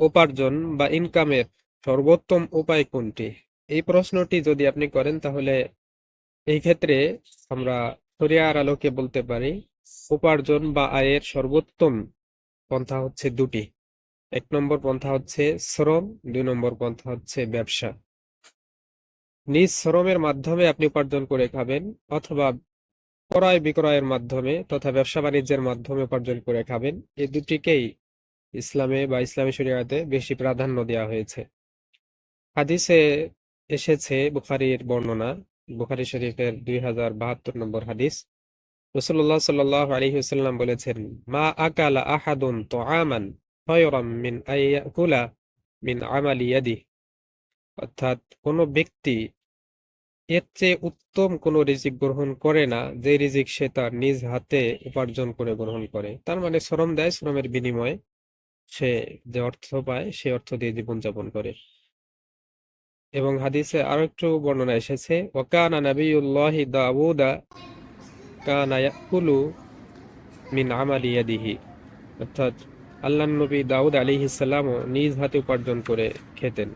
উপার্জন বা ইনকামের সর্বোত্তম উপায় কোনটি? এই প্রশ্নটি যদি আপনি করেন তাহলে এই ক্ষেত্রে আমরা শরিয়ার আলোকে বলতে পারি, উপার্জন বা আয়ের সর্বোত্তম পন্থা হচ্ছে দুটি। এক নম্বর পন্থা হচ্ছে শ্রম, দুই নম্বর পন্থা হচ্ছে ব্যবসা। নিজ শ্রমের মাধ্যমে আপনি উপার্জন করে খাবেন অথবা ক্রয় বিক্রয়ের মাধ্যমে তথা ব্যবসা বাণিজ্যের মাধ্যমে উপার্জন করে খাবেন, এই দুটিকেই ইসলামে বা ইসলামী শরিয়াতে বেশি প্রাধান্য দেওয়া হয়েছে। হাদিসে এসেছে বুখারীর বর্ণনা, বুখারি শরীফের দুই হাজার বাহাত্তর নম্বর হাদিস। রসুল্লাহ সাল্লাহ আলাইহি ওয়াসাল্লাম বলেছেন, মা আকালা আহাদুন তোআমান খয়রাম মিন মিন আমালি ইয়াদিহি। অর্থাৎ কোনো ব্যক্তি এর চেয়ে উত্তম কোনো রিজিক গ্রহণ করে না, যে রিজিক সে তার নিজ হাতে উপার্জন করে গ্রহণ করে। তার মানে শ্রম দেয়, শ্রমের বিনিময়ে সে যে অর্থ পায়, সে অর্থ দিয়ে জীবনযাপন করে। এবং হাদিসে আরও একটু বর্ণনা এসেছে ওয়াকানা নাবিয়ুল্লাহি দাউদা কানা ইয়াকুলু মিন আমালি ইয়াদিহি। অর্থাৎ আল্লাহর নবী দাউদ আলাইহিস সালামও নিজ হাতে উপার্জন করে খেতেন।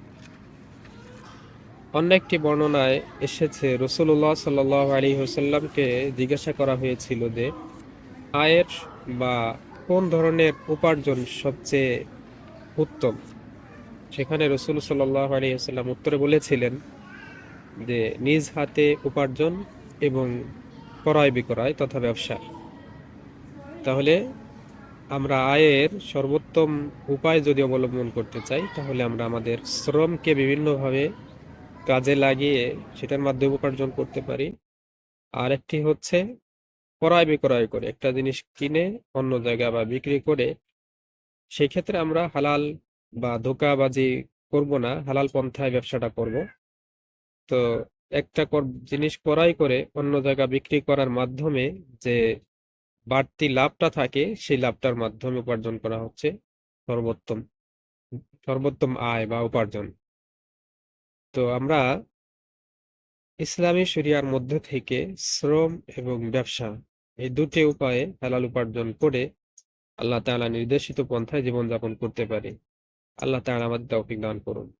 অন্য একটি বর্ণনায় এসেছে রসুল্লাহ সাল্লাহ আলী হোসাল্লামকে জিজ্ঞাসা করা হয়েছিল যে, আয়ের বা কোন ধরনের উপার্জন সবচেয়ে উত্তম? সেখানে রসুল সাল্লাহ আলী হোসাল্লাম উত্তরে বলেছিলেন যে, নিজ হাতে উপার্জন এবং ক্রয় বিক্রয় তথা ব্যবসা। তাহলে আমরা আয়ের সর্বোত্তম উপায় যদি অবলম্বন করতে চাই, তাহলে আমরা আমাদের শ্রমকে বিভিন্নভাবে কাজে লাগিয়ে সেটার মাধ্যমে উপার্জন করতে পারি। আর একটি হচ্ছে ক্রয় বিক্রয় করে, একটা জিনিস কিনে অন্য জায়গা বা বিক্রি করে সেই ক্ষেত্রে আমরা হালাল বা ধোঁকাবাজি করব না, হালাল পন্থায় ব্যবসাটা করব। তো একটা জিনিস ক্রয় করে অন্য জায়গা বিক্রি করার মাধ্যমে যে বাড়তি লাভটা থাকে, সেই লাভটার মাধ্যমে উপার্জন করা হচ্ছে, সর্বোত্তম সর্বোত্তম আয় বা উপার্জন। তো আমরা ইসলামী শরিয়ার মধ্যে থেকে শ্রম এবং ব্যবসা এই দুটি উপায়ে হালাল উপার্জন করে আল্লাহ তাআলা নির্দেশিত পন্থায় জীবনযাপন করতে পারি। আল্লাহ তাআলা আমাদের তৌফিক দান করুন।